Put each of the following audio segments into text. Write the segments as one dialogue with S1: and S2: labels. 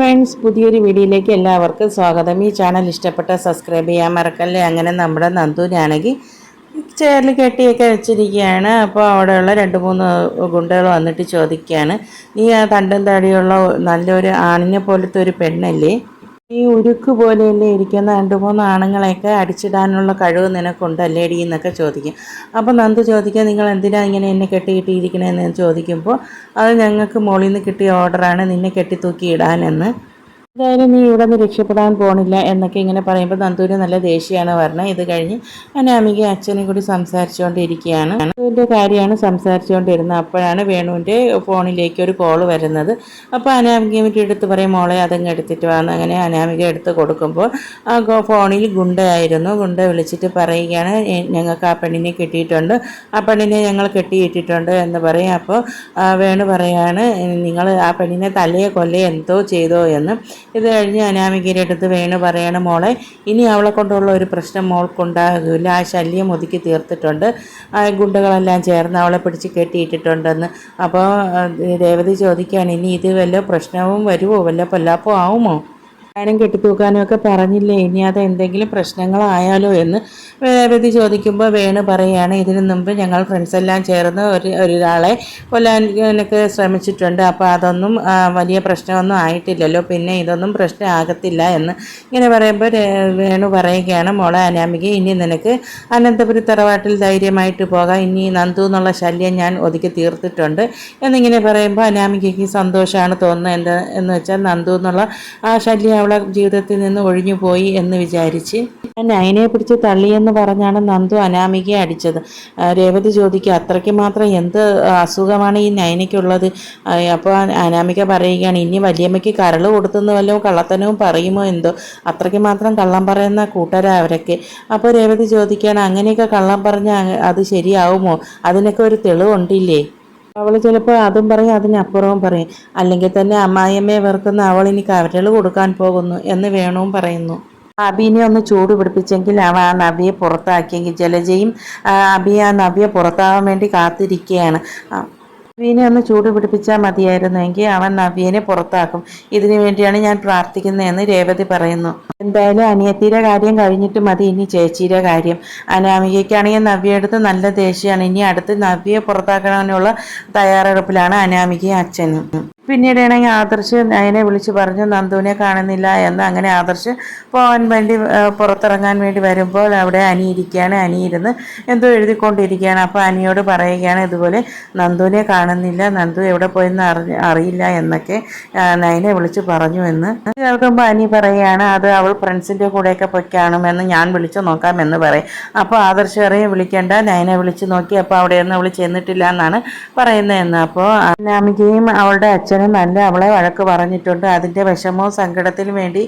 S1: Friends പുതിയൊരു വീഡിയോയിലേക്ക് എല്ലാവർക്കും സ്വാഗതം. ഈ ചാനൽ ഇഷ്ടപ്പെട്ട സബ്സ്ക്രൈബ് ചെയ്യാൻ മറക്കല്ലേ? അങ്ങനെ നമ്മുടെ നന്ദൂരാണെങ്കിൽ ചെയറിൽ കെട്ടിയൊക്കെ വെച്ചിരിക്കുകയാണ്. അപ്പോൾ അവിടെയുള്ള രണ്ട് മൂന്ന് ഗുണ്ടകൾ വന്നിട്ട് ചോദിക്കുകയാണ്. നീ ആ തണ്ടും തടിയുള്ള നല്ലൊരു ആണിനെ പോലത്തെ ഒരു പെണ്ണല്ലേ? ഈ ഉരുക്ക് പോലെയല്ലേ ഇരിക്കുന്ന രണ്ട് മൂന്ന് ആണുങ്ങളെയൊക്കെ അടിച്ചിടാനുള്ള കഴിവ് നിനക്കുണ്ടല്ലേടി എന്നൊക്കെ ചോദിക്കും. അപ്പോൾ നന്ദു ചോദിക്കുക നിങ്ങൾ എന്തിനാണ് ഇങ്ങനെ എന്നെ കെട്ടിയിട്ടിരിക്കണേന്ന്? ചോദിക്കുമ്പോൾ അത് ഞങ്ങൾക്ക് മുകളിൽ നിന്ന് കിട്ടിയ ഓർഡറാണ് നിന്നെ കെട്ടിത്തൂക്കി ഇടാനെന്ന് എന്തായാലും നീ ഇവിടെ നിന്ന് രക്ഷപ്പെടാൻ പോണില്ല എന്നൊക്കെ ഇങ്ങനെ പറയുമ്പോൾ നന്ദൂരി നല്ല ദേഷ്യമാണ് പറഞ്ഞത്. ഇത് കഴിഞ്ഞ് അനാമിക അച്ഛനെ കൂടി സംസാരിച്ചുകൊണ്ടിരിക്കുകയാണ്. നന്ദുവിന്റെ കാര്യമാണ് സംസാരിച്ചുകൊണ്ടിരുന്നത്. അപ്പോഴാണ് വേണുവിന്റെ ഫോണിലേക്ക് ഒരു കോൾ വരുന്നത്. അപ്പോൾ അനാമിക മറ്റേ എടുത്ത് പറയും മോളെ അതങ്ങ് എടുത്തിട്ട് വന്ന് അങ്ങനെ അനാമിക എടുത്ത് കൊടുക്കുമ്പോൾ ആ ഫോണിൽ ഗുണ്ടയായിരുന്നു. ഗുണ്ട വിളിച്ചിട്ട് പറയുകയാണ് "എ- ഞങ്ങൾക്ക് ആ പെണ്ണിനെ കിട്ടിയിട്ടുണ്ട്. ആ പെണ്ണിനെ ഞങ്ങൾ കെട്ടിയിട്ടിട്ടുണ്ട്. എന്ന് പറയും. അപ്പോൾ വേണു പറയാണ് നിങ്ങൾ ആ പെണ്ണിനെ തലയെ കൊല്ലേ എന്തോ ചെയ്തോ എന്ന്. ഇത് കഴിഞ്ഞ് അനാമികയുടെ അടുത്ത് വേണു പറയണ മോളെ ഇനി അവളെ കൊണ്ടുള്ള ഒരു പ്രശ്നം മോൾക്കുണ്ടാകില്ല. ആ ശല്യം ഒതുക്കി തീർത്തിട്ടുണ്ട്. ആ ഗുണ്ടകളെല്ലാം ചേർന്ന് അവളെ പിടിച്ച് കെട്ടിയിട്ടിട്ടുണ്ടെന്ന്. അപ്പോൾ രേവതി ചോദിക്കുകയാണ് ഇനി ഇത് വല്ല പ്രശ്നവും വരുമോ വല്ല പൊല്ലാപ്പോ ആവുമോ? ഞാനും കെട്ടിത്തൂക്കാനും ഒക്കെ പറഞ്ഞില്ലേ? ഇനി അത് എന്തെങ്കിലും പ്രശ്നങ്ങളായാലോ എന്ന് രേവതി ചോദിക്കുമ്പോൾ വേണു പറയുകയാണ്. ഇതിനു മുമ്പ് ഞങ്ങൾ ഫ്രണ്ട്സ് എല്ലാം ചേർന്ന് ഒരു ഒരാളെ കൊല്ലാനൊക്കെ ശ്രമിച്ചിട്ടുണ്ട്. അപ്പോൾ അതൊന്നും വലിയ പ്രശ്നമൊന്നും ആയിട്ടില്ലല്ലോ. പിന്നെ ഇതൊന്നും പ്രശ്നമാകത്തില്ല എന്ന് ഇങ്ങനെ പറയുമ്പോൾ വേണു പറയുകയാണ്. മോളെ അനാമിക ഇനി നിനക്ക് അനന്തപുരി തറവാട്ടിൽ ധൈര്യമായിട്ട് പോകാം. ഇനി നന്ദു എന്നുള്ള ശല്യം ഞാൻ ഒതുക്കി തീർത്തിട്ടുണ്ട് എന്നിങ്ങനെ പറയുമ്പോൾ അനാമികയ്ക്ക് സന്തോഷമാണ് തോന്നുന്നത്. എന്താ എന്ന് വെച്ചാൽ നന്ദു എന്നുള്ള ആ ശല്യം അവളെ ജീവിതത്തിൽ നിന്ന് ഒഴിഞ്ഞു പോയി എന്ന് വിചാരിച്ച് നയനെ പിടിച്ച് തള്ളിയെന്ന് പറഞ്ഞാണ് നന്ദു അനാമികയെ അടിച്ചത്. രേവതി ചോദിക്കുക അത്രയ്ക്ക് മാത്രം എന്ത് അസുഖമാണ് ഈ നയനയ്ക്കുള്ളത്? അപ്പോൾ അനാമിക പറയുകയാണ് ഇനി വലിയമ്മയ്ക്ക് കരൾ കൊടുത്തുനിന്ന് വല്ലതും കള്ളത്തനവും പറയുമോ എന്തോ? അത്രയ്ക്ക് മാത്രം കള്ളം പറയുന്ന കൂട്ടരാ അവരൊക്കെ. അപ്പോൾ രേവതി ചോദിക്കുകയാണ് അങ്ങനെയൊക്കെ കള്ളം പറഞ്ഞാൽ അത് ശരിയാവുമോ? അതിനൊക്കെ ഒരു തെളിവുണ്ടില്ലേ? അവൾ ചിലപ്പോൾ അതും പറയും അതിനപ്പുറവും പറയും. അല്ലെങ്കിൽ തന്നെ അമ്മായിയമ്മയെ വെറുക്കുന്ന അവൾ ഇനി കവറ്റൽ കൊടുക്കാൻ പോകുന്നു എന്ന് വേണവും പറയുന്നു. അബീനെ ഒന്ന് ചൂട് പിടിപ്പിച്ചെങ്കിൽ അവ ആ നബിയെ പുറത്താക്കിയെങ്കിൽ ജലജയും അബി ആ നബിയെ പുറത്താവാൻ വേണ്ടി കാത്തിരിക്കുകയാണ്. ആ, നവീനെ ഒന്ന് ചൂട് പിടിപ്പിച്ചാൽ മതിയായിരുന്നെങ്കിൽ അവൻ നവീനെ പുറത്താക്കും. ഇതിനു വേണ്ടിയാണ് ഞാൻ പ്രാർത്ഥിക്കുന്നതെന്ന് രേവതി പറയുന്നു. എന്തായാലും അനിയത്തിയുടെ കാര്യം കഴിഞ്ഞിട്ട് മതി ഇനി ചേച്ചിയുടെ കാര്യം. അനാമികയ്ക്കാണെങ്കിൽ നവ്യയെടുത്ത് നല്ല ദേഷ്യമാണ്. ഇനി അടുത്ത് നവ്യയെ പുറത്താക്കണമെന്നുള്ള തയ്യാറെടുപ്പിലാണ് അനാമികയും അച്ഛനും. പിന്നീടാണെങ്കിൽ ആദർശ് അതിനെ വിളിച്ച് പറഞ്ഞു നന്ദുവിനെ കാണുന്നില്ല എന്ന് അങ്ങനെ ആദർശ് പോകാൻ വേണ്ടി പുറത്തിറങ്ങാൻ വേണ്ടി വരുമ്പോൾ അവിടെ അനി ഇരിക്കുകയാണ്. അനി ഇരുന്ന് എന്തോ എഴുതിക്കൊണ്ടിരിക്കുകയാണ്. അപ്പോൾ അനിയോട് പറയുകയാണ് ഇതുപോലെ നന്ദുവിനെ കാണുന്നില്ല നന്ദു എവിടെ പോയെന്ന് അറി അറിയില്ല എന്നൊക്കെ നയനെ വിളിച്ച് പറഞ്ഞു എന്ന്. കേൾക്കുമ്പോൾ അനി പറയുകയാണ് അത് അവൾ ഫ്രണ്ട്സിന്റെ കൂടെയൊക്കെ പോയി കാണുമെന്ന് ഞാൻ വിളിച്ച് നോക്കാമെന്ന് പറയും. അപ്പോൾ ആദർശ് അറിയും വിളിക്കേണ്ട നയനെ വിളിച്ച് നോക്കി അപ്പോൾ അവിടെയൊന്നും അവൾ ചെന്നിട്ടില്ല എന്നാണ് പറയുന്നതെന്ന് അപ്പോൾ അനാമികയും അവളുടെ അച്ഛനും നല്ല അവളെ വഴക്ക് പറഞ്ഞിട്ടുണ്ട്. അതിന്റെ വിഷമവും സങ്കടത്തിനും വേണ്ടി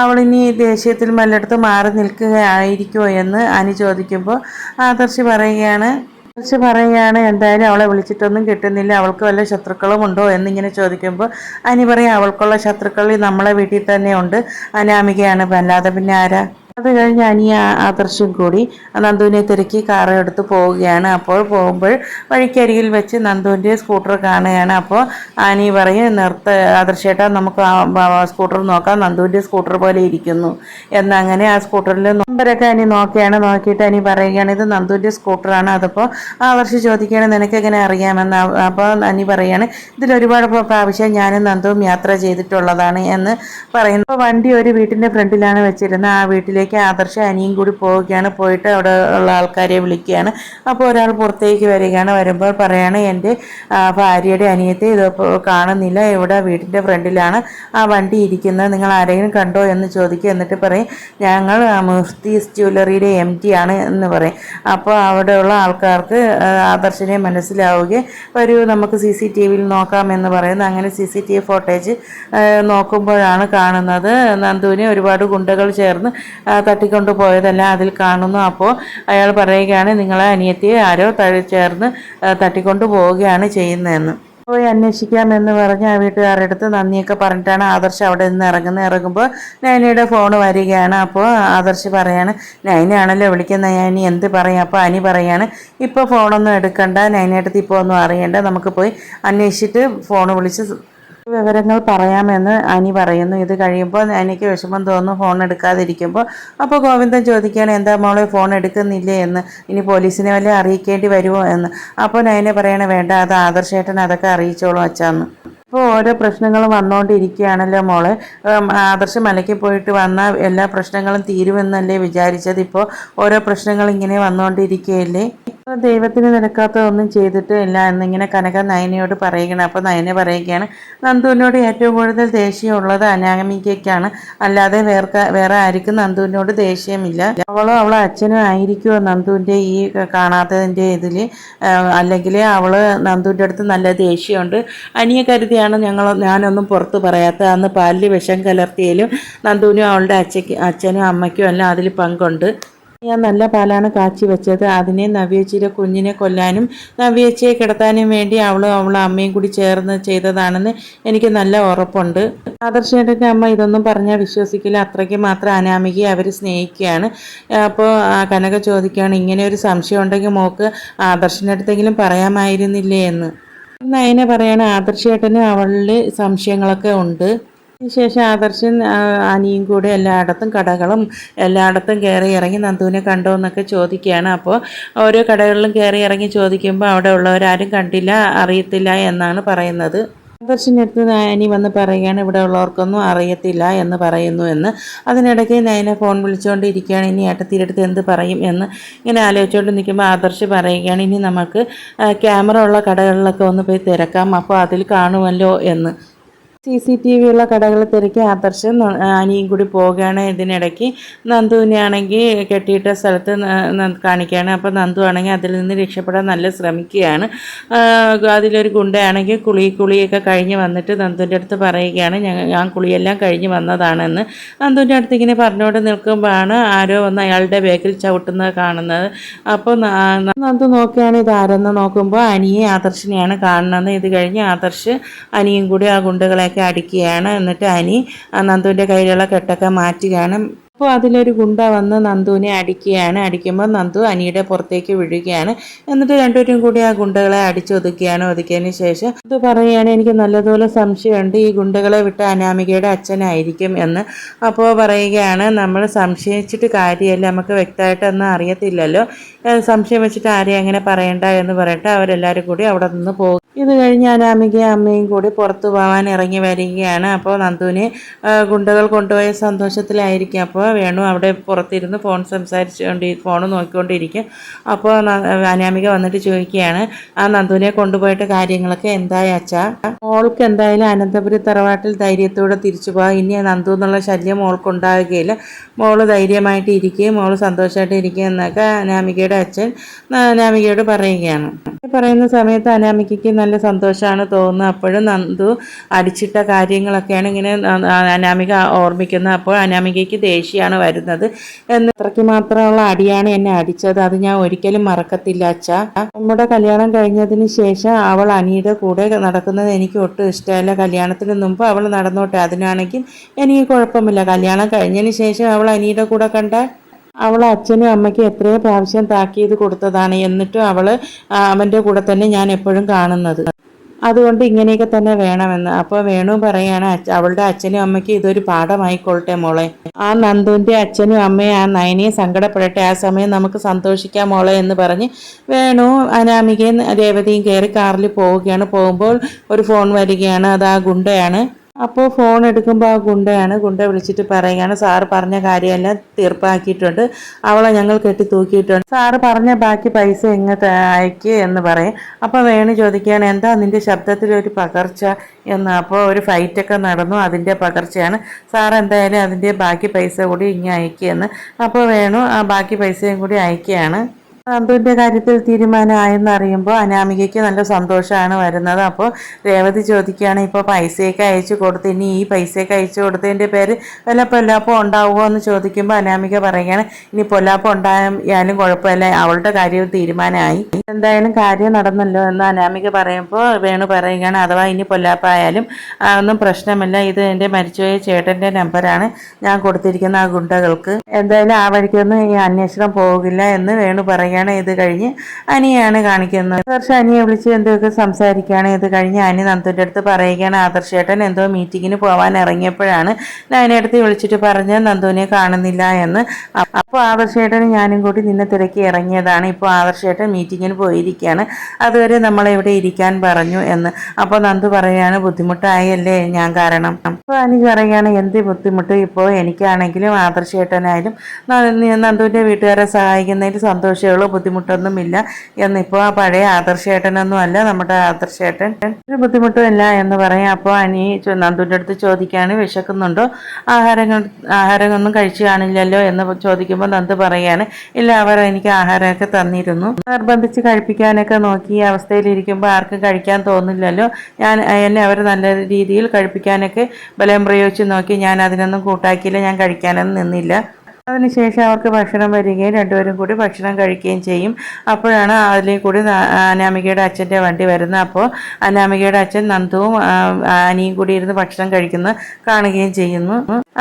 S1: അവളിനി ദേഷ്യത്തിൽ മല്ലടുത്ത് മാറി നിൽക്കുകയായിരിക്കുമോ എന്ന് അനു ചോദിക്കുമ്പോൾ ആദർശ് പറയുകയാണ് കുറച്ച് പറയുകയാണ് എന്തായാലും അവളെ വിളിച്ചിട്ടൊന്നും കിട്ടുന്നില്ല. അവൾക്ക് വല്ല ശത്രുക്കളും ഉണ്ടോ എന്നിങ്ങനെ ചോദിക്കുമ്പോൾ അനി പറയും അവൾക്കുള്ള ശത്രുക്കൾ നമ്മളെ വീട്ടിൽ തന്നെ ഉണ്ട്. അനാമികയാണ്. അല്ലാതെ പിന്നെ ആരാ? അത് കഴിഞ്ഞ് അനിയ ആദർശം കൂടി നന്ദുവിനെ തിരക്കി കാറ് എടുത്ത് പോവുകയാണ്. അപ്പോൾ പോകുമ്പോൾ വഴിക്കരികിൽ വെച്ച് നന്ദുവിന്റെ സ്കൂട്ടർ കാണുകയാണ്. അപ്പോൾ അനി പറയും നിർത്ത ആദർശേട്ടാ നമുക്ക് സ്കൂട്ടർ നോക്കാം. നന്ദുവിന്റെ സ്കൂട്ടർ പോലെ ഇരിക്കുന്നു. എന്നങ്ങനെ ആ സ്കൂട്ടറിൽ നമ്പരൊക്കെ അനി നോക്കുകയാണ് നോക്കിയിട്ട് അനി പറയുകയാണ് ഇത് നന്ദുവിന്റെ സ്കൂട്ടറാണ്. അതപ്പോൾ ആദർശ് ചോദിക്കുകയാണ് നിനക്കെങ്ങനെ അറിയാമെന്ന്? അപ്പോൾ അനി പറയുകയാണ് ഇതിൽ ഒരുപാട് പ്രാവശ്യം ഞാനും നന്ദുവും യാത്ര ചെയ്തിട്ടുള്ളതാണ് എന്ന് പറയുന്നു. വണ്ടി ഒരു വീട്ടിന്റെ ഫ്രണ്ടിലാണ് വെച്ചിരുന്നത്. ആ വീട്ടിലേക്ക് ആദർശ അനിയും കൂടി പോവുകയാണ്. പോയിട്ട് അവിടെ ഉള്ള ആൾക്കാരെ വിളിക്കുകയാണ്. അപ്പോൾ ഒരാൾ പുറത്തേക്ക് വരികയാണ്. വരുമ്പോൾ പറയാണ് എന്റെ ഭാര്യയുടെ അനിയത്തെ ഇത് കാണുന്നില്ല. ഇവിടെ വീട്ടിന്റെ ഫ്രണ്ടിലാണ് ആ വണ്ടി ഇരിക്കുന്നത്. നിങ്ങൾ ആരെങ്കിലും കണ്ടോ എന്ന് ചോദിക്കുക. എന്നിട്ട് പറയും ഞങ്ങൾ മുഫ്തീസ് ജ്വല്ലറിയുടെ എം ടി ആണ് എന്ന് പറയും. അപ്പോൾ അവിടെയുള്ള ആൾക്കാർക്ക് ആദർശനെ മനസ്സിലാവുകയും വരൂ നമുക്ക് സി സി ടി വിയിൽ നോക്കാം എന്ന് പറയുന്നു. അങ്ങനെ C C T V footage നോക്കുമ്പോഴാണ് കാണുന്നത്. നന്ദുവിനെ ഒരുപാട് ഗുണ്ടകൾ ചേർന്ന് തട്ടിക്കൊണ്ട് പോയതല്ല അതിൽ കാണുന്നു. അപ്പോൾ അയാൾ പറയുകയാണ് നിങ്ങളെ അനിയത്തിയെ ആരോ തഴി ചേർന്ന് തട്ടിക്കൊണ്ട് പോവുകയാണ് ചെയ്യുന്നതെന്ന്. പോയി അന്വേഷിക്കാമെന്ന് പറഞ്ഞ് ആ വീട്ടുകാരുടെ അടുത്ത് നന്ദിയൊക്കെ പറഞ്ഞിട്ടാണ് ആദർശ് അവിടെ നിന്ന് ഇറങ്ങുന്നത്. ഇറങ്ങുമ്പോൾ നൈനയുടെ ഫോൺ വരികയാണ്. അപ്പോൾ ആദർശ് പറയാണ് നൈനയാണല്ലോ വിളിക്കുന്നത്. ഞാൻ എന്ത് പറയും? അപ്പോൾ അനി പറയാണ് ഇപ്പോൾ ഫോണൊന്നും എടുക്കണ്ട. നൈനയുടെ അടുത്ത് ഇപ്പോൾ ഒന്നും അറിയണ്ട. നമുക്ക് പോയി അന്വേഷിച്ചിട്ട് ഫോൺ വിളിച്ച് വിവരങ്ങൾ പറയാമെന്ന് അനി പറയുന്നു. ഇത് കഴിയുമ്പോൾ എനിക്ക് വിഷമം തോന്നുന്നു. ഫോൺ എടുക്കാതിരിക്കുമ്പോൾ. അപ്പോൾ ഗോവിന്ദൻ ചോദിക്കുകയാണ് എന്താ മോളെ ഫോൺ എടുക്കുന്നില്ലേ? എന്ന്. ഇനി പോലീസിനെ വല്ല അറിയിക്കേണ്ടി വരുമോ? എന്ന്. അപ്പോൾ നയനെ പറയണേ വേണ്ട അത് ആദർശേട്ടൻ അതൊക്കെ അറിയിച്ചോളൂ അച്ഛാന്ന് ഇപ്പോൾ ഓരോ പ്രശ്നങ്ങൾ വന്നുകൊണ്ടിരിക്കുകയാണല്ലോ മോളെ. ആദർശം മലയ്ക്ക് പോയിട്ട് വന്ന എല്ലാ പ്രശ്നങ്ങളും തീരുമെന്നല്ലേ വിചാരിച്ചത്? ഇപ്പോൾ ഓരോ പ്രശ്നങ്ങൾ ഇങ്ങനെ വന്നുകൊണ്ടിരിക്കുകയല്ലേ ദൈവത്തിന് നിരക്കാത്തതൊന്നും ചെയ്തിട്ട് ഇല്ല എന്നിങ്ങനെ കനക നയനയോട് പറയുകയാണ്. അപ്പോൾ നയന പറയുകയാണ് നന്ദുവിനോട് ഏറ്റവും കൂടുതൽ ദേഷ്യമുള്ളത് അനാമികയ്ക്കാണ് അല്ലാതെ വേർക്ക വേറെ ആർക്കും നന്ദുവിനോട് ദേഷ്യമില്ല. അവളോ അവളെ അച്ഛനും ആയിരിക്കുമോ നന്ദുവിന്റെ ഈ കാണാത്തതിന്റെ ഇതിൽ അല്ലെങ്കിൽ അവൾ നന്ദുവിന്റെ അടുത്ത് നല്ല ദേഷ്യമുണ്ട്. അനിയെ കരുതിയാണ് ഞങ്ങൾ ഞാനൊന്നും പുറത്ത് പറയാത്ത അന്ന് പാലിൽ വിഷം കലർത്തിയാലും നന്ദുവിനും അവളുടെ അച്ഛയ്ക്ക് അച്ഛനും അമ്മയ്ക്കും എല്ലാം അതിൽ പങ്കുണ്ട്. ഞാൻ നല്ല പാലാണ് കാച്ചി വെച്ചത്. അതിനെ നവ്യേച്ചിയുടെ കുഞ്ഞിനെ കൊല്ലാനും നവ്യേച്ചിയെ കിടത്താനും വേണ്ടി അവളും അവളെ അമ്മയും കൂടി ചേർന്ന് ചെയ്തതാണെന്ന് എനിക്ക് നല്ല ഉറപ്പുണ്ട്. ആദർശേട്ടന്റെ അമ്മ ഇതൊന്നും പറഞ്ഞാൽ വിശ്വസിക്കില്ല. അത്രയ്ക്ക് മാത്രം അനാമികയെ അവർ സ്നേഹിക്കുകയാണ്. അപ്പോൾ കനക ചോദിക്കുകയാണ് ഇങ്ങനെ ഒരു സംശയം ഉണ്ടെങ്കിൽ മോക്ക് ആദർശിന്റെ അടുത്തെങ്കിലും പറയാമായിരുന്നില്ലേ? എന്ന്. നയനെ പറയാണ് ആദർശേട്ടന് അവളിൽ സംശയങ്ങളൊക്കെ ഉണ്ട്. ശേഷം ആദർശൻ അനിയും കൂടെ എല്ലായിടത്തും കടകളും എല്ലായിടത്തും കയറി ഇറങ്ങി നന്ദുവിനെ കണ്ടോ എന്നൊക്കെ ചോദിക്കുകയാണ്. അപ്പോൾ ഓരോ കടകളിലും കയറി ഇറങ്ങി ചോദിക്കുമ്പോൾ അവിടെ ഉള്ളവരാരും കണ്ടില്ല അറിയത്തില്ല എന്നാണ് പറയുന്നത്. ആദർശിന്റെ അടുത്ത് നയനി വന്ന് പറയുകയാണ് ഇവിടെ ഉള്ളവർക്കൊന്നും അറിയത്തില്ല എന്ന് പറയുന്നു എന്ന്. അതിനിടയ്ക്ക് നയനെ ഫോൺ വിളിച്ചുകൊണ്ടിരിക്കുകയാണ് ഇനി ഏട്ടത്തിരടുത്ത് എന്ത് പറയും? എന്ന് ഇങ്ങനെ ആലോചിച്ചുകൊണ്ട് നിൽക്കുമ്പോൾ ആദർശ് പറയുകയാണ് ഇനി നമുക്ക് ക്യാമറ ഉള്ള കടകളിലൊക്കെ ഒന്ന് പോയി തിരക്കാം അപ്പോൾ അതിൽ കാണുമല്ലോ എന്ന്. സി സി ടി വി ഉള്ള കടകൾ തിരക്കി ആദർശം ന- അനിയും കൂടി പോവുകയാണ്. ഇതിനിടയ്ക്ക് നന്ദുവിനെ ആണെങ്കിൽ കെട്ടിയിട്ട സ്ഥലത്ത് കാണിക്കുകയാണ്. അപ്പോൾ നന്ദു ആണെങ്കിൽ അതിൽ നിന്ന് രക്ഷപ്പെടാൻ നല്ല ശ്രമിക്കുകയാണ്. അതിലൊരു ഗുണ്ടയാണെങ്കിൽ കുളി കുളിയൊക്കെ കഴിഞ്ഞ് വന്നിട്ട് നന്ദുവിന്റെ അടുത്ത് പറയുകയാണ് ഞാൻ കുളിയെല്ലാം കഴിഞ്ഞ് വന്നതാണെന്ന്. നന്ദുവിന്റെ അടുത്ത് ഇങ്ങനെ പറഞ്ഞുകൊണ്ട് നിൽക്കുമ്പോഴാണ് ആരോ വന്ന് അയാളുടെ ബേക്കിൽ ചവിട്ടുന്നത് കാണുന്നത്. അപ്പോൾ നന്ദു നോക്കുകയാണ് ഇത് ആരെന്ന് നോക്കുമ്പോൾ അനിയെ ആദർശിനെയാണ് കാണുന്നത്. ഇത് കഴിഞ്ഞ് ആദർശ് അനിയും കൂടി ആ ഗുണ്ടകളെയൊക്കെ അടിക്കുകയാണ്. എന്നിട്ട് അനി നന്ദുവിന്റെ കയ്യിലുള്ള കെട്ടൊക്കെ മാറ്റുകയാണ്. അപ്പോൾ അതിലൊരു ഗുണ്ട വന്ന് നന്ദുവിനെ അടിക്കുകയാണ്. അടിക്കുമ്പോൾ നന്ദു അനിയുടെ പുറത്തേക്ക് വിഴുകയാണ്. എന്നിട്ട് രണ്ടുപേരും കൂടി ആ ഗുണ്ടകളെ അടിച്ചൊതുക്കുകയാണ് ഒതുക്കിയതിന് ശേഷം ഇത് പറയുകയാണ് എനിക്ക് നല്ലതുപോലെ സംശയമുണ്ട്. ഈ ഗുണ്ടകളെ വിട്ട അനാമികയുടെ അച്ഛനായിരിക്കും എന്ന്. അപ്പോൾ പറയുകയാണ് നമ്മൾ സംശയിച്ചിട്ട് കാര്യമല്ല. നമുക്ക് വ്യക്തമായിട്ടൊന്നും അറിയത്തില്ലല്ലോ. സംശയം വെച്ചിട്ട് ആരെയും അങ്ങനെ പറയണ്ട എന്ന് പറയട്ടെ അവരെല്ലാവരും കൂടി അവിടെ നിന്ന് പോകും. ഇത് കഴിഞ്ഞ് അനാമികയും അമ്മയും കൂടി പുറത്തു പോകാൻ ഇറങ്ങി വരികയാണ്. അപ്പോൾ നന്ദുവിനെ ഗുണ്ടകൾ കൊണ്ടുപോയ സന്തോഷത്തിലായിരിക്കും. അപ്പോൾ വേണു അവിടെ പുറത്തിരുന്ന് ഫോൺ സംസാരിച്ചുകൊണ്ട് ഫോൺ നോക്കിക്കൊണ്ടിരിക്കും. അപ്പോൾ അനാമിക വന്നിട്ട് ചോദിക്കുകയാണ് ആ നന്ദുവിനെ കൊണ്ടുപോയിട്ട് കാര്യങ്ങളൊക്കെ എന്തായി അച്ഛാ? മോൾക്ക് എന്തായാലും അനന്തപുരി തറവാട്ടിൽ ധൈര്യത്തോടെ തിരിച്ചു പോകാം. ഇനി നന്ദു എന്നുള്ള ശല്യം മോൾക്ക് ഉണ്ടാവുകയില്ല മോൾ ധൈര്യമായിട്ട് ഇരിക്കുകയും മോൾ സന്തോഷമായിട്ട് ഇരിക്കുകയും എന്നൊക്കെ അനാമികയുടെ അച്ഛൻ അനാമികയോട് പറയുകയാണ്. പറയുന്ന സമയത്ത് അനാമികയ്ക്ക് നല്ല സന്തോഷമാണ് തോന്നുന്നത്. അപ്പോഴും നന്ദു അടിച്ചിട്ട കാര്യങ്ങളൊക്കെയാണ് ഇങ്ങനെ അനാമിക ഓർമ്മിക്കുന്നത്. അപ്പോൾ അനാമികയ്ക്ക് ദേഷ്യമാണ് വരുന്നത്. എന്ന് അത്രയ്ക്ക് മാത്രമുള്ള അടിയാണ് എന്നെ അടിച്ചത്. അത് ഞാൻ ഒരിക്കലും മറക്കത്തില്ല അച്ഛ. നമ്മുടെ കല്യാണം കഴിഞ്ഞതിന് ശേഷം അവൾ അനിയുടെ കൂടെ നടക്കുന്നത് എനിക്ക് ഒട്ടും ഇഷ്ടമല്ല. കല്യാണത്തിന് മുമ്പ് അവൾ നടന്നോട്ടെ. അതിനാണെങ്കിൽ എനിക്ക് കുഴപ്പമില്ല. കല്യാണം കഴിഞ്ഞതിന് ശേഷം അവൾ അനിയുടെ കൂടെ കണ്ട അവൾ അച്ഛനും അമ്മയ്ക്കും എത്രയോ പ്രാവശ്യം താക്കീത് കൊടുത്തതാണ്. എന്നിട്ടും അവൾ അവന്റെ കൂടെ തന്നെ ഞാൻ എപ്പോഴും കാണുന്നത്. അതുകൊണ്ട് ഇങ്ങനെയൊക്കെ തന്നെ വേണമെന്ന്. അപ്പോൾ വേണു പറയാണ് "അച്ഛ- അവളുടെ അച്ഛനും അമ്മയ്ക്ക് ഇതൊരു പാഠമായിക്കൊള്ളട്ടെ മോളെ. ആ നന്ദുവിന്റെ അച്ഛനും അമ്മയും ആ നയനിയെ സങ്കടപ്പെടട്ടെ. ആ സമയം നമുക്ക് സന്തോഷിക്കാം മോളെ എന്ന് പറഞ്ഞ് വേണു അനാമികയും രേവതിയും കയറി കാറിൽ പോവുകയാണ്. പോകുമ്പോൾ ഒരു ഫോൺ വരികയാണ്. അത് ആ ഗുണ്ടയാണ്. അപ്പോൾ ഫോൺ എടുക്കുമ്പോൾ ആ ഗുണ്ടയാണ്. ഗുണ്ട വിളിച്ചിട്ട് പറയുകയാണ്. സാറ് പറഞ്ഞ കാര്യമെല്ലാം തീർപ്പാക്കിയിട്ടുണ്ട്. അവളെ ഞങ്ങൾ കെട്ടി തൂക്കിയിട്ടുണ്ട് സാറ് പറഞ്ഞ ബാക്കി പൈസ ഇങ്ങോട്ട് അയക്കുക എന്ന് പറയും. അപ്പോൾ വേണു ചോദിക്കുകയാണ് എന്താ നിന്റെ ശബ്ദത്തിൽ ഒരു പകർച്ച? എന്ന്. അപ്പോൾ ഒരു ഫൈറ്റൊക്കെ നടന്നു. അതിന്റെ പകർച്ചയാണ്. സാർ എന്തായാലും അതിന്റെ ബാക്കി പൈസ കൂടി ഇങ്ങനെ അയക്കുകയെന്ന് അപ്പോൾ വേണു ആ ബാക്കി പൈസയും കൂടി അയക്കുകയാണ്. നന്ദുവിന്റെ കാര്യത്തിൽ തീരുമാനമായെന്ന് അറിയുമ്പോൾ അനാമികയ്ക്ക് നല്ല സന്തോഷമാണ് വരുന്നത്. അപ്പോൾ രേവതി ചോദിക്കുകയാണ് ഇപ്പോൾ പൈസയൊക്കെ അയച്ചു കൊടുത്ത് ഇനി ഈ പൈസയൊക്കെ അയച്ചു കൊടുത്തതിന്റെ പേര് വല്ല പൊല്ലാപ്പം ഉണ്ടാവുമോ? എന്ന് ചോദിക്കുമ്പോൾ അനാമിക പറയുകയാണ് ഇനി പൊല്ലാപ്പം ഉണ്ടായാലും കുഴപ്പമില്ല അവളുടെ കാര്യം തീരുമാനമായി. എന്തായാലും കാര്യം നടന്നല്ലോ എന്ന് അനാമിക പറയുമ്പോൾ വേണു പറയുകയാണ് അഥവാ ഇനി പൊല്ലാപ്പായാലും ഒന്നും പ്രശ്നമില്ല ഇത് എന്റെ മരിച്ചുപോയ ചേട്ടന്റെ നമ്പറാണ് ഞാൻ കൊടുത്തിരിക്കുന്ന ആ ഗുണ്ടകൾക്ക്. എന്തായാലും ആ വഴിക്കൊന്നും ഈ അന്വേഷണം പോകില്ല എന്ന് വേണു പറയുകയാണ്. പറയുകയാണ് ഇത് കഴിഞ്ഞ് അനിയാണ് കാണിക്കുന്നത്. ആദർശ് അനിയെ വിളിച്ച് എന്തൊക്കെ സംസാരിക്കുകയാണ്? ഇത് കഴിഞ്ഞ് അനി നന്ദുന്റെ അടുത്ത് പറയുകയാണ് ആദർശേട്ടൻ എന്തോ മീറ്റിങ്ങിന് പോകാൻ ഇറങ്ങിയപ്പോഴാണ് നയനടുത്ത് വിളിച്ചിട്ട് പറഞ്ഞ് നന്ദുവിനെ കാണുന്നില്ല എന്ന്. അപ്പോൾ ആദർശേട്ടൻ ഞാനും കൂടി നിന്നെ തിരക്കി ഇറങ്ങിയതാണ്. ഇപ്പോൾ ആദർശേട്ടൻ മീറ്റിങ്ങിന് പോയിരിക്കുകയാണ്. അതുവരെ നമ്മളെ ഇവിടെ ഇരിക്കാൻ പറഞ്ഞു എന്ന്. അപ്പോൾ നന്ദു പറയുകയാണ് ബുദ്ധിമുട്ടായല്ലേ ഞാൻ കാരണം. അപ്പോൾ അനി പറയുകയാണ് എന്ത് ബുദ്ധിമുട്ട്? ഇപ്പോൾ എനിക്കാണെങ്കിലും ആദർശേട്ടനായാലും നന്ദുവിന്റെ വീട്ടുകാരെ സഹായിക്കുന്നതിൽ സന്തോഷമുള്ളൂ ബുദ്ധിമുട്ടൊന്നുമില്ല. എന്നിപ്പോൾ ആ പഴയ ആദർശേട്ടനൊന്നും അല്ല നമ്മുടെ ആദർശേട്ടൻ. ഒരു ബുദ്ധിമുട്ടും ഇല്ല എന്ന് പറയാം. അപ്പോൾ അനി നന്ദുവിന്റെ അടുത്ത് ചോദിക്കുകയാണ് വിശക്കുന്നുണ്ടോ? ആഹാരങ്ങൾ ആഹാരമൊന്നും കഴിച്ചു കാണില്ലല്ലോ എന്ന് ചോദിക്കുമ്പോൾ നന്ദു പറയാണ് ഇല്ല അവർ എനിക്ക് ആഹാരമൊക്കെ തന്നിരുന്നു. നിർബന്ധിച്ച് കഴിപ്പിക്കാനൊക്കെ നോക്കി ഈ അവസ്ഥയിലിരിക്കുമ്പോൾ ആർക്കും കഴിക്കാൻ തോന്നില്ലല്ലോ. ഞാൻ എന്നെ അവർ നല്ല രീതിയിൽ കഴിപ്പിക്കാനൊക്കെ ബലം പ്രയോഗിച്ച് നോക്കി. ഞാൻ അതിനൊന്നും കൂട്ടാക്കിയില്ല ഞാൻ കഴിക്കാനൊന്നും നിന്നില്ല. അതിനുശേഷം അവർക്ക് ഭക്ഷണം വരികയും രണ്ടുപേരും കൂടി ഭക്ഷണം കഴിക്കുകയും ചെയ്യും. അപ്പോഴാണ് അതിലേ കൂടി അനാമികയുടെ അച്ഛന്റെ വണ്ടി വരുന്നത്. അപ്പോൾ അനാമികയുടെ അച്ഛൻ നന്ദുവും അനിയും കൂടി ഇരുന്ന് ഭക്ഷണം കഴിക്കുന്നത് കാണുകയും ചെയ്യുന്നു.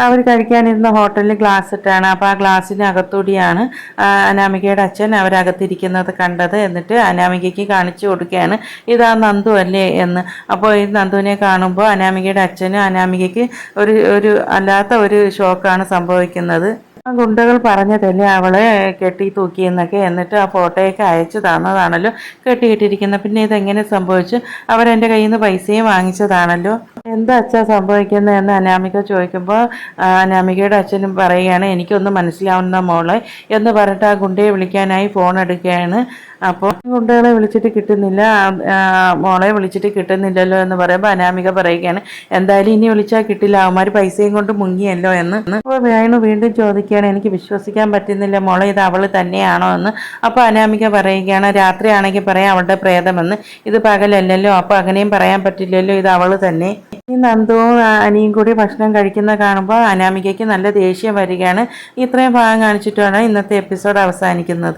S1: അവർ കഴിക്കാനിരുന്ന ഹോട്ടലിൽ ഗ്ലാസ് ഇട്ടാണ്. അപ്പോൾ ആ ഗ്ലാസ്സിനകത്തൂടിയാണ് അനാമികയുടെ അച്ഛൻ അവരകത്തിരിക്കുന്നത് കണ്ടത്. എന്നിട്ട് അനാമികയ്ക്ക് കാണിച്ചു കൊടുക്കുകയാണ് ഇതാ നന്ദു അല്ലേ? എന്ന്. അപ്പോൾ ഈ നന്ദുവിനെ കാണുമ്പോൾ അനാമികയുടെ അച്ഛന് അനാമികയ്ക്ക് ഒരു ഒരു അല്ലാത്ത ഒരു ഷോക്കാണ് സംഭവിക്കുന്നത്. ഗുണ്ടകൾ പറഞ്ഞതല്ലേ അവളെ കെട്ടി തൂക്കിയെന്നൊക്കെ എന്നിട്ട് ആ ഫോട്ടോയൊക്കെ അയച്ചു തന്നതാണല്ലോ കെട്ടിയിട്ടിരിക്കുന്ന പിന്നെ ഇതെങ്ങനെ സംഭവിച്ചു? അവരെന്റെ കയ്യിൽ നിന്ന് പൈസയും വാങ്ങിച്ചതാണല്ലോ. എന്താ അച്ഛാ സംഭവിക്കുന്നത് എന്ന് അനാമിക ചോദിക്കുമ്പോൾ അനാമികയുടെ അച്ഛനും പറയുകയാണ് എനിക്കൊന്നും മനസ്സിലാവുന്ന മോളെ എന്ന് പറഞ്ഞിട്ട് ആ ഗുണ്ടയെ വിളിക്കാനായി ഫോൺ എടുക്കുകയാണ്. അപ്പോൾ ഗുണ്ടകളെ വിളിച്ചിട്ട് കിട്ടുന്നില്ല മോളെ വിളിച്ചിട്ട് കിട്ടുന്നില്ലല്ലോ എന്ന് പറയുമ്പോൾ അനാമിക പറയുകയാണ് എന്തായാലും ഇനി വിളിച്ചാൽ കിട്ടില്ല അവന്മാർ പൈസയും കൊണ്ട് മുങ്ങിയല്ലോ എന്ന്. അപ്പോൾ വേണു വീണ്ടും ചോദിക്കുകയാണ് എനിക്ക് വിശ്വസിക്കാൻ പറ്റുന്നില്ല മോളെ ഇത് അവൾ തന്നെയാണോ എന്ന്. അപ്പോൾ അനാമിക പറയുകയാണ് രാത്രിയാണെങ്കിൽ പറയാം അവളുടെ പ്രേതമെന്ന് ഇത് പകലല്ലല്ലോ അപ്പോൾ അങ്ങനെയും പറയാൻ പറ്റില്ലല്ലോ ഇത് അവൾ തന്നെ. ഈ നന്ദുവും അനിയും കൂടി ഭക്ഷണം കഴിക്കുന്ന കാണുമ്പോൾ അനാമികയ്ക്ക് നല്ല ദേഷ്യം വരികയാണ്. ഇത്രയും ഭാഗം കാണിച്ചിട്ടാണ് ഇന്നത്തെ എപ്പിസോഡ് അവസാനിക്കുന്നത്.